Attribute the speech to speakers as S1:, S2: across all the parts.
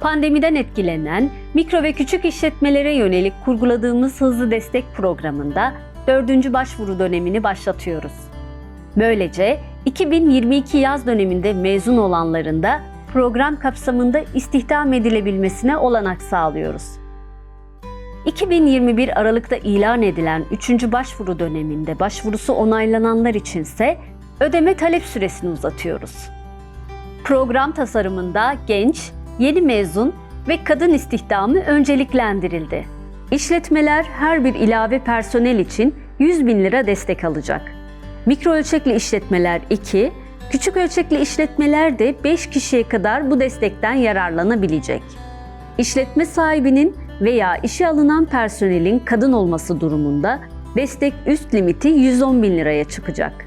S1: Pandemiden etkilenen mikro ve küçük işletmelere yönelik kurguladığımız hızlı destek programında dördüncü başvuru dönemini başlatıyoruz. Böylece 2022 yaz döneminde mezun olanların da program kapsamında istihdam edilebilmesine olanak sağlıyoruz. 2021 Aralık'ta ilan edilen 3. başvuru döneminde başvurusu onaylananlar içinse ödeme talep süresini uzatıyoruz. Program tasarımında genç, yeni mezun ve kadın istihdamı önceliklendirildi. İşletmeler her bir ilave personel için 100 bin lira destek alacak. Mikro ölçekli işletmeler 2, küçük ölçekli işletmeler de 5 kişiye kadar bu destekten yararlanabilecek. İşletme sahibinin veya işe alınan personelin kadın olması durumunda destek üst limiti 110 bin liraya çıkacak.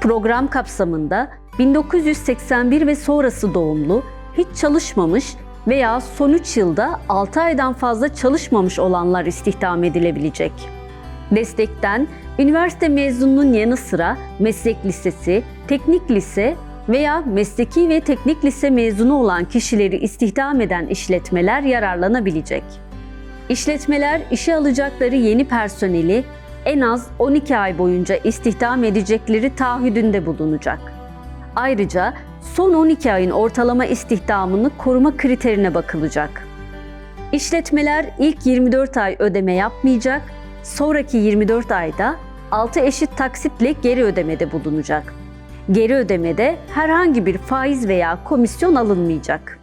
S1: Program kapsamında 1981 ve sonrası doğumlu, hiç çalışmamış veya son 3 yılda 6 aydan fazla çalışmamış olanlar istihdam edilebilecek. Destekten üniversite mezununun yanı sıra meslek lisesi, teknik lise veya mesleki ve teknik lise mezunu olan kişileri istihdam eden işletmeler yararlanabilecek. İşletmeler işe alacakları yeni personeli en az 12 ay boyunca istihdam edecekleri taahhüdünde bulunacak. Ayrıca son 12 ayın ortalama istihdamını koruma kriterine bakılacak. İşletmeler ilk 24 ay ödeme yapmayacak, sonraki 24 ayda 6 eşit taksitle geri ödemede bulunacak. Geri ödemede herhangi bir faiz veya komisyon alınmayacak.